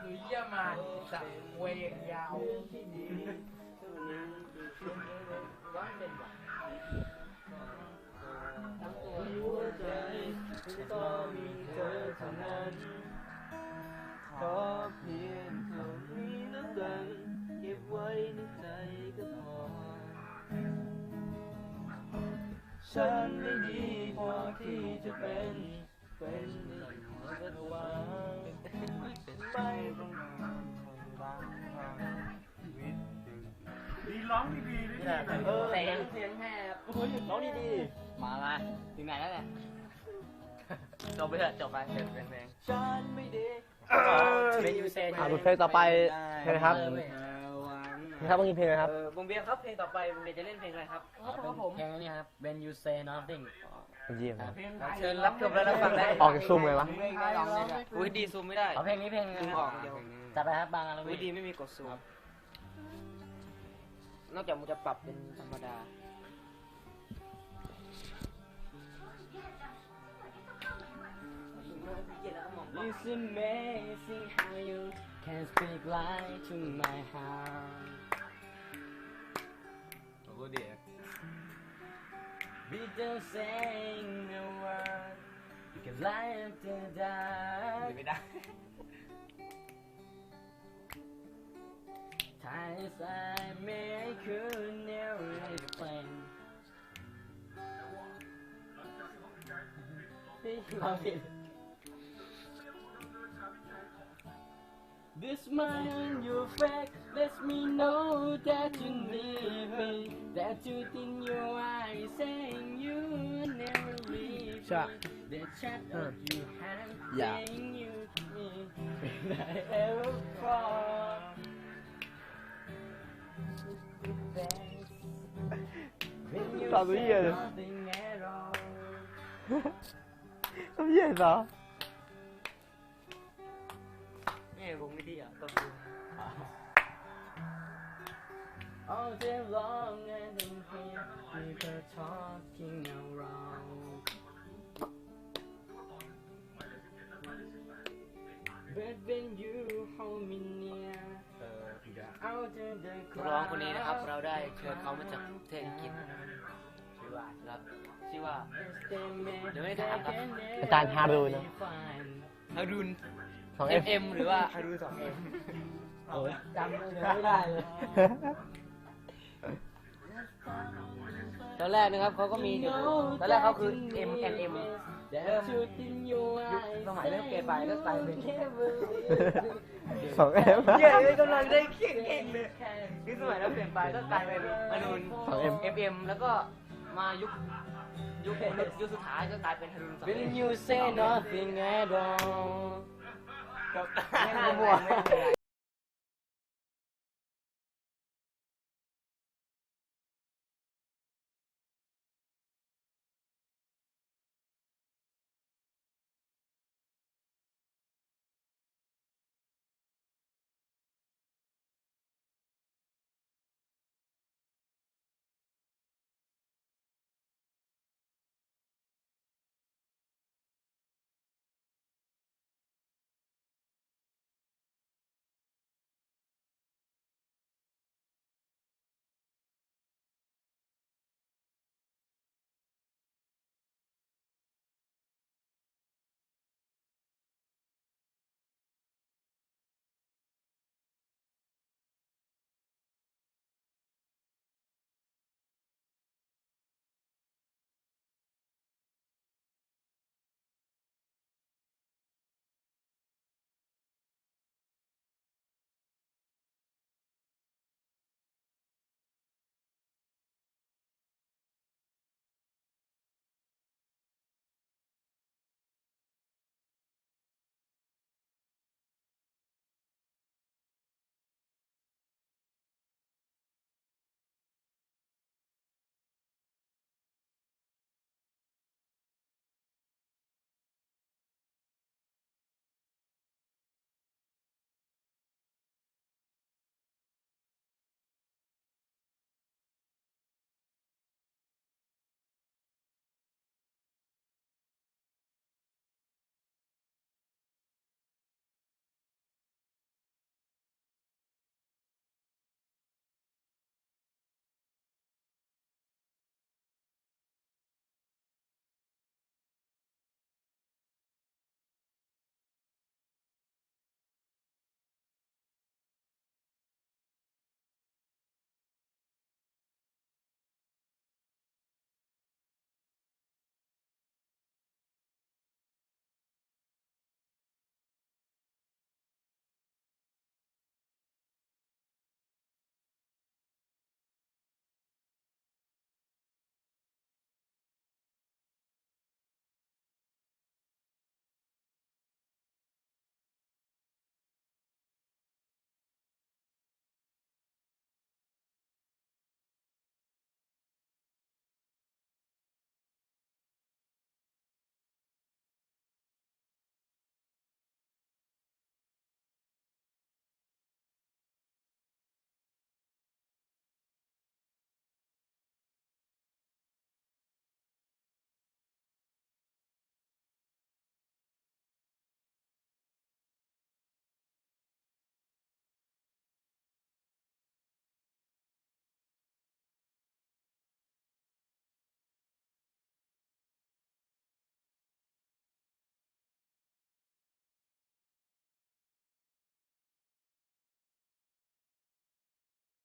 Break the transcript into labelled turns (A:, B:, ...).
A: หนูเยี่ยมมาสักเวงยาวร้อยเป็นว่ะ
B: ทั้งตัวหัวใจก็มีเธอเท่านั้นขอเพียงเท่านี้แล้วกันเก็บไว้ในใจก็พอ ฉันไม่ดีพอที่จะเป็น เป็นในหัวกระวางไม่ต้อง
C: ดีร้องดีๆด้วย
B: เออ
A: เสียงเสียงแหบ
B: โอ้ยร้องดี
A: มามาถึงไหนแล้วเนี่ยจบไปเถอะจบไปเพลงเพลง
B: ฉันไม่ดี
A: เป็นยูเซน
D: อะบทเพลงต่อไปเพลงอะครับ ครับเมื่อกี้เพลงอะไรครับ
A: เออวงเบียร์ครับเพลงต่อไปวงเบียร์จะเล่นเพลงอะไรครับครับผม เพลงนี้ครับ When You Say Nothing
D: เยี่ยมครับ
A: เชิญรับชมและรับฟังได้
D: ออกจากซุ่มเลยวะ
A: อุ้ยดีซูมไม่ได้เอาเพลงนี้เพลงนึงออกเดียวจัดไปครับบางอะไรอุ้ยดีไม่มีกดซูม นอกจากมึงจะปรับเป็นธรรมดา It's amazing how you can speak light to my heart
C: โอ้เดีย
A: Without saying a word You can light up the dark
C: ไม่ได้
A: Times I may I could never explain เราผิด This smile on your face lets me know that you need me. That you think your eyes saying you never leave me.
D: Cha.
A: The chat of you hand
D: Yeah.
A: saying you to me. Will I ever fall? Thanks. When you
D: Sao tự
A: say
D: nhiên vậy?
A: nothing at all.
D: ทำเยี่ยเหรอ
A: นี่วงไม่ดีอะต้น All day long and in here people talking around But when you hold me near out to the
E: ร้องคนนี้นะครับ เราได้เชิญเขามาจากประเทศอังกฤษ
A: ชื่อว่า
E: ครับชื่อว่า
A: เดี๋ยวไม่ถามครับ
D: อาจารย์ฮารุนะ
E: ฮารุน
D: สอง
E: เอ็
D: เอ
E: ม
D: ฟ
E: เอ็มหรือว่าฮารุนสองเอ็ม
A: โอ้ยจำไม่ได้เลย
E: ตอนแรกนะครับเขาก็มีอยู่ตอนแรกเขาคือ M N M
A: เริ่มยุคสมัยเริ่มเปลี่ยนไปก็กลายเป็น
D: สองเอฟ
E: เย้ยกำลังได้เก่งเก่งเลยคือสมัยแล้วเปลี่ยนไปก็กลายเป็นฮารุน
D: สองเอ็ม
E: M M แล้วก็มายุคยุคยุคสุดท้ายก็กลายเป็นฮารุนสอง
A: When
E: เอ็ม
A: you say nothing at all
E: กับ
A: แม่งมั่ว